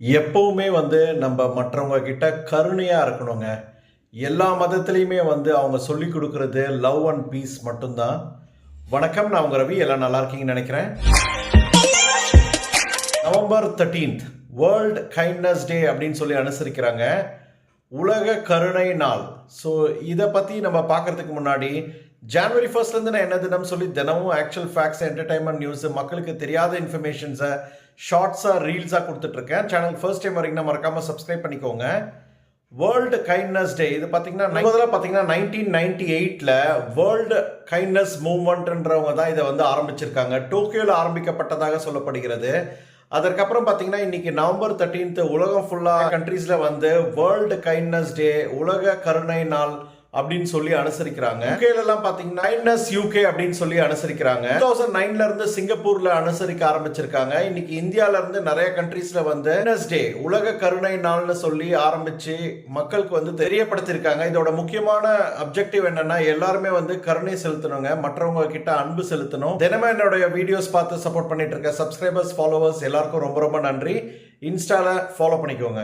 எப்பவுமே வந்து நம்ம மற்றவங்க கிட்ட கருணையாக இருக்கணுங்க. எல்லா மதத்துலேயுமே வந்து அவங்க சொல்லி கொடுக்கறது லவ் அண்ட் பீஸ் மட்டும்தான். வணக்கம் நான் உங்க ரவி. எல்லாம் நல்லா இருக்கீங்கன்னு நினைக்கிறேன். November thirteenth world kindness day அப்படின்னு சொல்லி அனுசரிக்கிறாங்க. உலக கருணை நாள். ஸோ இதை பற்றி நம்ம பார்க்கறதுக்கு முன்னாடி ஜான்வரி ஃபர்ஸ்ட்லேருந்து நான் என்ன தினம் சொல்லி தினமும் ஆக்சுவல் ஃபேக்ட்ஸ் என்டர்டைன்மெண்ட் நியூஸ் மக்களுக்கு தெரியாத இன்ஃபர்மேஷன்ஸை ஷார்ட்ஸாக ரீல்ஸாக கொடுத்துட்ருக்கேன். சேனல் ஃபர்ஸ்ட் டைம் வரைக்கும் மறக்காமல் சப்ஸ்கிரைப் பண்ணிக்கோங்க. வேர்ல்டு கைண்ட்னஸ் டே இது பார்த்தீங்கன்னா முதல்ல பார்த்தீங்கன்னா நைன்டீன் நைன்டி எயிட்டில் வேர்ல்டு கைண்ட்னஸ் மூவ்மெண்ட்ன்றவங்க தான் இதை வந்து ஆரம்பிச்சிருக்காங்க. டோக்கியோவில் ஆரம்பிக்கப்பட்டதாக சொல்லப்படுகிறது. அதற்கப்புறம் பார்த்தீங்கன்னா இன்னைக்கு நவம்பர் தேர்ட்டீன்த் உலகம் ஃபுல்லாக கண்ட்ரீஸில் வந்து வேர்ல்டு கைண்ட்னஸ் டே உலக கருணை நாள் அப்படின்னு சொல்லி அனுசரிக்கிறாங்க. யூகேல எல்லாம் பாத்தீங்கன்னா கைண்ட்னஸ் யூகே அப்படின்னு சொல்லி அனுசரிக்கிறாங்க. டூ தௌசண்ட் நைன்ல இருந்து சிங்கப்பூர்ல அனுசரிக்க ஆரம்பிச்சிருக்காங்க. இன்னைக்கு இந்தியால இருந்து நிறைய கண்ட்ரீஸ்ல வந்து டே உலக கருணை நாள்னு சொல்லி ஆரம்பிச்சு மக்களுக்கு வந்து தெரியப்படுத்திருக்காங்க இதோட முக்கியமான அப்ஜெக்டிவ் என்னன்னா எல்லாருமே வந்து கருணை செலுத்தணுங்க. மற்றவங்க கிட்ட அன்பு செலுத்தணும். தினமும் என்னுடைய வீடியோஸ் பார்த்து சப்போர்ட் பண்ணிட்டு இருக்க சப்ஸ்கிரைபர்ஸ் ஃபாலோவர்ஸ் எல்லாருக்கும் ரொம்ப ரொம்ப நன்றி. இன்ஸ்டால ஃபாலோ பண்ணிக்கோங்க.